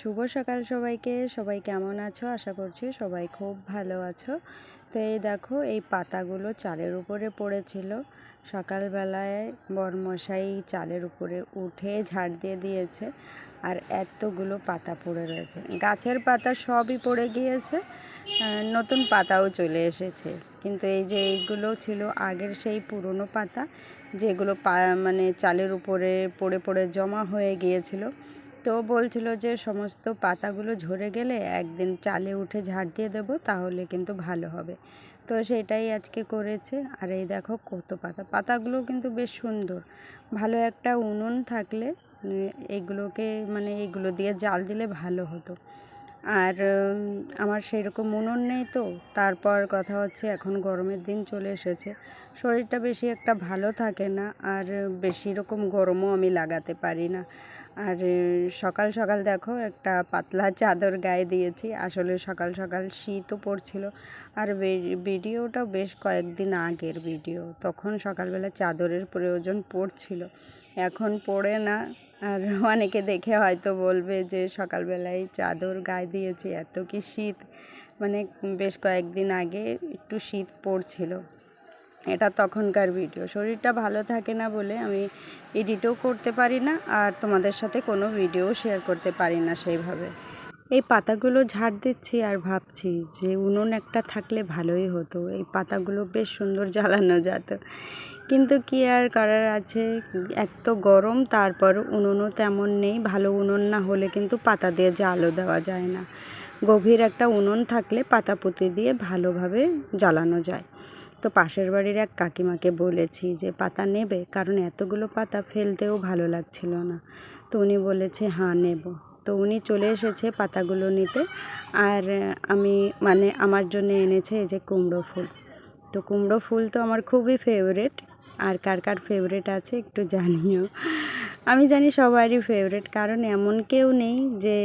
শুভ সকাল সবাইকে। সবাই কেমন আছো? আশা করছি সবাই খুব ভালো আছো। তো এই দেখো, এই পাতাগুলো চালের উপরে পড়েছিল। সকালবেলায় বরমশাই চালের উপরে উঠে ঝাড় দিয়ে দিয়েছে আর এতগুলো পাতা পড়ে রয়েছে। গাছের পাতা সবই পড়ে গিয়েছে। নতুন পাতাও চলে এসেছে। কিন্তু এই যে এইগুলো ছিল আগের সেই পুরনো পাতা, যেগুলো পা মানে চালের উপরে পড়ে পড়ে জমা হয়ে গিয়েছিল তো বলছিল যে সমস্ত পাতাগুলো ঝরে গেলে একদিন চালে উঠে ঝাড় দিয়ে দেবো, তাহলে কিন্তু ভালো হবে। তো সেটাই আজকে করেছে। আর এই দেখো কত পাতা। পাতাগুলো কিন্তু বেশ সুন্দর। ভালো একটা উনুন থাকলে এগুলোকে মানে এগুলো দিয়ে জাল দিলে ভালো হতো। আর আমার সেরকম উনুন নেই তো, তারপর কথা হচ্ছে এখন গরমের দিন চলে এসেছে। শরীরটা বেশি একটা ভালো থাকে না, আর বেশি রকম গরমও আমি লাগাতে পারি না। আর সকাল সকাল দেখো একটা পাতলা চাদর গায়ে দিয়েছি। আসলে সকাল সকাল শীতও পড়ছিল। আর ভিডিওটা বেশ কয়েকদিন আগের ভিডিও। তখন সকালবেলা চাদরের প্রয়োজন পড়ছিল। এখন পড়ে না। আর অনেকে দেখে হয়তো বলবে যে সকালবেলায় চাদর গায়ে দিয়েছি, এত কি শীত? মানে বেশ কয়েকদিন আগে একটু শীত পড়ছিল। এটা তখনকার ভিডিও শরীরটা ভালো থাকে না বলে আমি এডিটও করতে পারি না আর তোমাদের সাথে কোনো ভিডিও শেয়ার করতে পারি না সেইভাবে। এই পাতাগুলো ঝাড় দিচ্ছি আর ভাবছি যে উনুন একটা থাকলে ভালোই হতো। এই পাতাগুলো বেশ সুন্দর জ্বালানো যেত। কিন্তু কি আর করার আছে? এক তো গরম, তারপর উনুনও তেমন নেই। ভালো উনুন না হলে কিন্তু পাতা দিয়ে জ্বালও দেওয়া যায় না। গভীর একটা উনুন থাকলে পাতা পুঁতি দিয়ে ভালোভাবে জ্বালানো যায়। তো পাশের বাড়ির এক কাকিমাকে বলেছি যে, পাতা নেবে? কারণ এতগুলো পাতা ফেলতেও ভালো লাগছিল না। তো উনি বলেছে হ্যাঁ নেব। তো উনি চলে এসেছে পাতাগুলো নিতে। আর আমি মানে আমার জন্য এনেছে এই যে কুমড়ো ফুল। তো কুমড়ো ফুল তো আমার খুবই ফেভারেট আর কার কার ফেভারেট আছে একটু জানিও। আমি জানি সবারই ফেভারেট কারণ এমন কেউ নেই যে,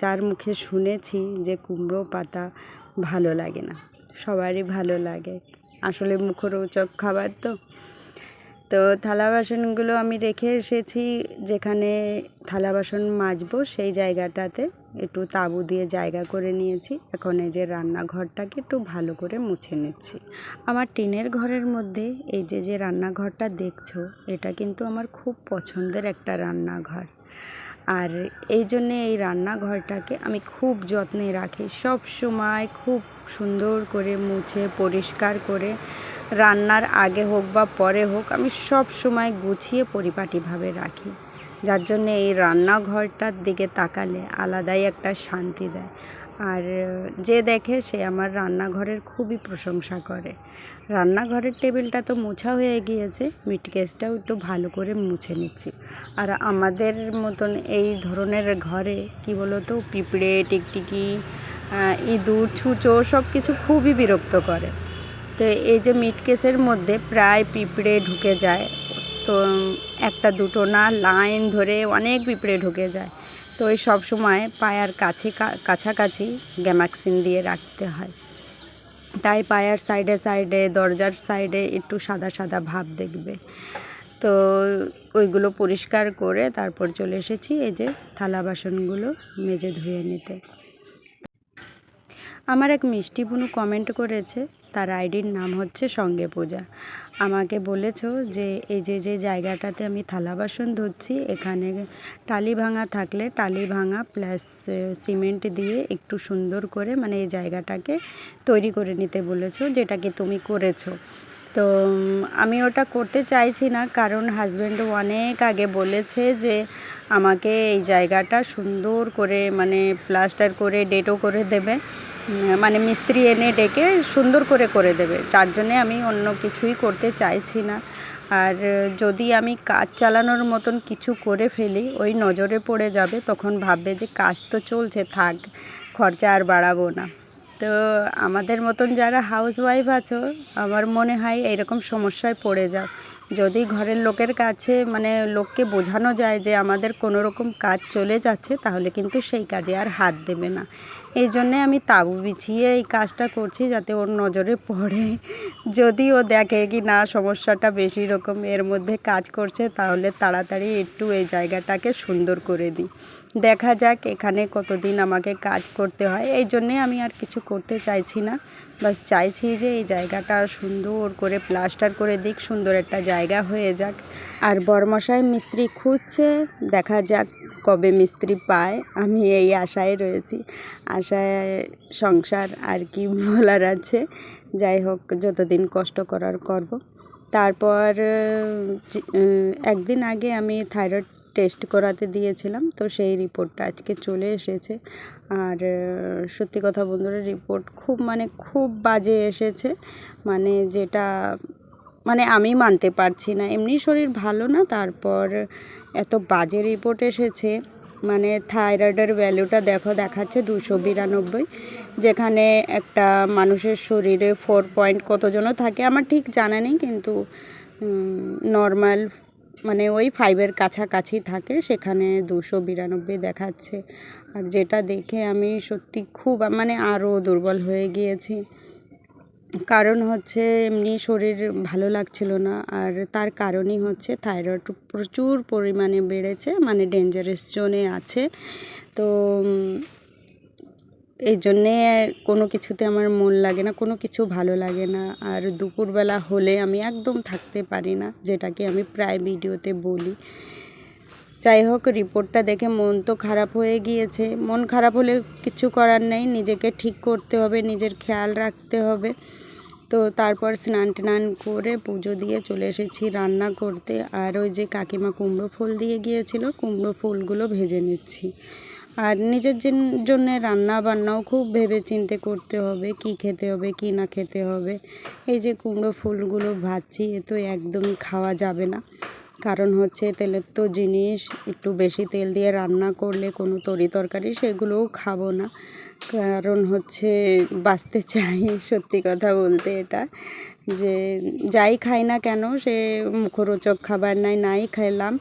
যার মুখে শুনেছি যে কুমড়ো পাতা ভালো লাগে না। সবারই ভালো লাগে। আসলে মুখরোচক খাবার তো। তো থালা বাসনগুলো আমি রেখে এসেছি, যেখানে থালা বাসন মাজবো সেই জায়গাটাতে। একটু তাঁবু দিয়ে জায়গা করে নিয়েছি। এখন এই যে রান্নাঘরটাকে একটু ভালো করে মুছে নিচ্ছি। আমার টিনের ঘরের মধ্যে এই যে যে রান্নাঘরটা দেখছ, এটা কিন্তু আমার খুব পছন্দের একটা রান্নাঘর। আর এই জন্যে এই রান্নাঘরটাকে আমি খুব যত্নে রাখি। সব সময় খুব সুন্দর করে মুছে, পরিষ্কার করে রান্নার আগে হোক বা পরে হোক আমি সব সময় গুছিয়ে পরিপাটিভাবে রাখি। যার জন্যে এই রান্নাঘরটার দিকে তাকালে আলাদাই একটা শান্তি দেয়। আর যে দেখে সে আমার রান্নাঘরের খুবই প্রশংসা করে। রান্নাঘরের টেবিলটা তো মোছা হয়ে গিয়েছে মিটকেসটাও একটু ভালো করে মুছে নিচ্ছি। আর আমাদের মতন এই ধরনের ঘরে, কি বলতো, পিঁপড়ে, টিকটিকি ইঁদুর, ছুঁচো সব কিছু খুবই বিরক্ত করে। তো এই যে মিটকেসের মধ্যে প্রায় পিঁপড়ে ঢুকে যায়, তো একটা দুটো না, লাইন ধরে অনেক পিঁপড়ে ঢুকে যায়। তো সব সময় পায়ার কাছে কাছাকাছি গ্যামাক্সিন দিয়ে রাখতে হয়। তাই পায়ার সাইডে সাইডে, দরজার সাইডে একটু সাদা সাদা ভাব দেখবে। তো ওইগুলো পরিষ্কার করে তারপর চলে এসেছি এই যে থালা বাসনগুলো মেজে ধুয়ে নিতে। আমার এক মিষ্টি বুনু কমেন্ট করেছে তার আইডির নাম হচ্ছে সঙ্গে পূজা। আমাকে বলেছ যে এই যে যে জায়গাটাতে আমি থালা বাসন ধুচ্ছি এখানে টালি ভাঙা থাকলে টালি ভাঙা প্লাস সিমেন্ট দিয়ে একটু সুন্দর করে মানে এই জায়গাটাকে তৈরি করে নিতে বলেছ, যেটা কি তুমি করেছ। তো, আমি ওটা করতে চাইছি না, কারণ হাজব্যান্ডও অনেক আগে বলেছে যে আমাকে এই জায়গাটা সুন্দর করে মানে প্লাস্টার করে ডেটও করে দেবে। মানে মিস্ত্রি এনে ডেকে সুন্দর করে করে দেবে। যার জন্যে আমি অন্য কিছুই করতে চাইছি না। আর যদি আমি কাজ চালানোর মতন কিছু করে ফেলি, ওই নজরে পড়ে যাবে, তখন ভাববে যে কাজ তো চলছে, থাক, খরচা আর বাড়াবো না। তো আমাদের মতন যারা হাউস ওয়াইফ আছো, আমার মনে হয় এরকম সমস্যায় পড়ে যাও। যদি ঘরের লোকের কাছে মানে লোককে বোঝানো যায় যে আমাদের কোনো রকম কাজ চলে যাচ্ছে, তাহলে কিন্তু সেই কাজে আর হাত দেবে না। এই জন্যে আমি তাঁবু বিছিয়ে এই কাজটা করছি যাতে ওর নজরে পড়ে। যদি ও দেখে কি না সমস্যাটা বেশি রকম এর মধ্যে কাজ করছে, তাহলে তাড়াতাড়ি একটু এই জায়গাটাকে সুন্দর করে দিই। দেখা যাক এখানে কতদিন আমাকে কাজ করতে হয়। এই জন্যে আমি আর কিছু করতে চাইছি না। বাস চাইছি যে এই জায়গাটা সুন্দর করে প্লাস্টার করে দিক, সুন্দর একটা জায়গা হয়ে যাক। আর বরমশাই মিস্ত্রি খুঁজছে, দেখা যাক কবে মিস্ত্রি পায়, আমি এই আশায় রয়েছি। আশায় সংসার আর কি বলার আছে। যাই হোক, যতদিন কষ্ট করার করব। তারপর একদিন আগে আমি থাইরয়েড টেস্ট করাতে দিয়েছিলাম, তো সেই রিপোর্টটা আজকে চলে এসেছে। আর, সত্যি কথা বন্ধুরা, রিপোর্ট খুব মানে খুব বাজে এসেছে। মানে যেটা মানে আমি মানতে পারছি না। এমনি শরীর ভালো না, তারপর এত বাজে রিপোর্ট এসেছে। মানে থাইরয়েডের ভ্যালুটা দেখো, দেখাচ্ছে দুশো বিরানব্বই, যেখানে একটা মানুষের শরীরে ফোর পয়েন্ট কতজনও থাকে, আমার ঠিক জানা নেই, কিন্তু নর্মাল মানে ওই ফাইভের কাছাকাছি থাকে, সেখানে দুশো বিরানব্বই দেখাচ্ছে। আর যেটা দেখে আমি সত্যি খুব মানে আরও দুর্বল হয়ে গিয়েছি। কারণ হচ্ছে এমনি শরীর ভালো লাগছিল না, আর তার কারণই হচ্ছে থাইরয়েড প্রচুর পরিমাণে বেড়েছে মানে ডেঞ্জারাস জোনে আছে। তো এই জন্যে কোনো কিছুতে আমার মন লাগে না, কোনো কিছু ভালো লাগে না। আর দুপুরবেলা হলে আমি একদম থাকতে পারি না, যেটাকে আমি প্রায় ভিডিওতে বলি। যাই হোক, রিপোর্টটা দেখে মন তো খারাপ হয়ে গিয়েছে। মন খারাপ হলে কিছু করার নেই, নিজেকে ঠিক করতে হবে, নিজের খেয়াল রাখতে হবে। তো তারপর স্নান টান করে পুজো দিয়ে চলে এসেছি রান্না করতে। আর ওই যে কাকিমা কুমড়ো ফুল দিয়ে গিয়েছিল, কুমড়ো ফুলগুলো ভেজে নিচ্ছি। আর নিজের জন্য রান্না বান্নাও খুব ভেবে চিন্তে করতে হবে, কি খেতে হবে, কি না খেতে হবে। এই যে কুমড়ো ফুলগুলো ভাজছি, এ তো একদমই খাওয়া যাবে না। কারণ হচ্ছে তেলের তো জিনিস, একটু বেশি তেল দিয়ে রান্না করলে কোনো তরি তরকারি সেগুলোও খাব না। কারণ হচ্ছে বাঁচতে চাই, সত্যি কথা বলতে এটা। যে যাই খাই না কেন, সে মুখরোচক খাবার নাই নাই খেলাম।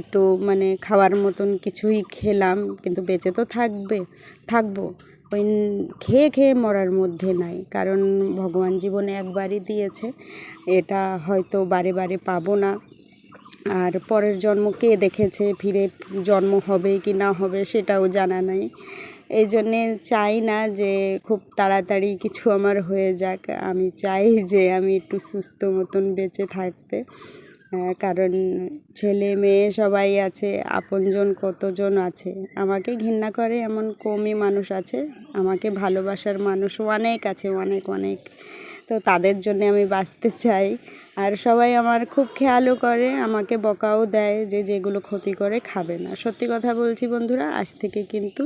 একটু মানে খাওয়ার মতন কিছুই খেলাম, কিন্তু বেঁচে তো থাকবে, থাকব। ওই খেয়ে খেয়ে মরার মধ্যে নাই, কারণ ভগবান জীবনে একবারই দিয়েছে। এটা হয়তো বারে বারে পাবো না। আর পরের জন্ম কে দেখেছে, ফিরে জন্ম হবে কি না হবে সেটাও জানা নাই। এই জন্যে চাই না যে খুব তাড়াতাড়ি কিছু আমার হয়ে যাক। আমি চাই যে আমি একটু সুস্থ মতন বেঁচে থাকতে। কারণ ছেলে মেয়ে সবাই আছে, আপনজন কতজন আছে? আমাকে ঘৃণা করে এমন কমই মানুষ আছে। আমাকে ভালোবাসার মানুষ অনেক আছে, অনেক অনেক। তো তাদের জন্য আমি বাঁচতে চাই। আর সবাই আমার খুব খেয়ালও করে, আমাকে বকাও দেয় যে যেগুলো ক্ষতি করে খাবে না। সত্যি কথা বলছি বন্ধুরা, আজ থেকে কিন্তু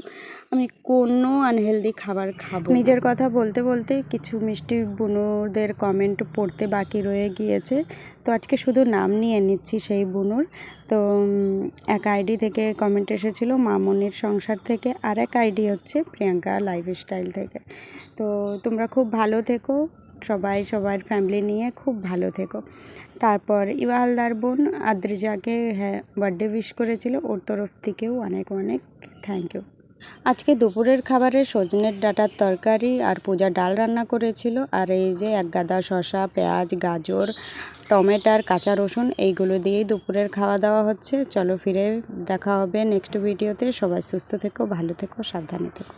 আমি কোনো আনহেলদি খাবার খাব নিজের কথা বলতে বলতে কিছু মিষ্টি বুনুদের কমেন্ট পড়তে বাকি রয়ে গিয়েছে। তো আজকে শুধু নাম নিয়ে নিচ্ছি সেই বুনুর। তো এক আইডি থেকে কমেন্ট এসেছিল মামনির সংসার থেকে, আর এক আইডি হচ্ছে প্রিয়াঙ্কা লাইফস্টাইল থেকে। তো তোমরা খুব ভালো থেকো। সবাই, সবার ফ্যামিলি নিয়ে খুব ভালো থেকো। তারপর ইবা হালদার বোন আদ্রিজাকে হ্যাঁ বার্থডে উইশ করেছিল। ওর তরফ থেকেও অনেক অনেক থ্যাংক ইউ আজকে দুপুরের খাবারে সজনের ডাঁটার তরকারি আর পূজা ডাল রান্না করেছিল। আর এই যে এক গাদা শসা, পেঁয়াজ, গাজর টমেটার কাঁচা রসুন, এইগুলো দিয়েই দুপুরের খাওয়া দাওয়া হচ্ছে। চলো ফিরে দেখা হবে নেক্সট ভিডিওতে সবাই সুস্থ থেকো, ভালো থেকো, সাবধানে থেকো।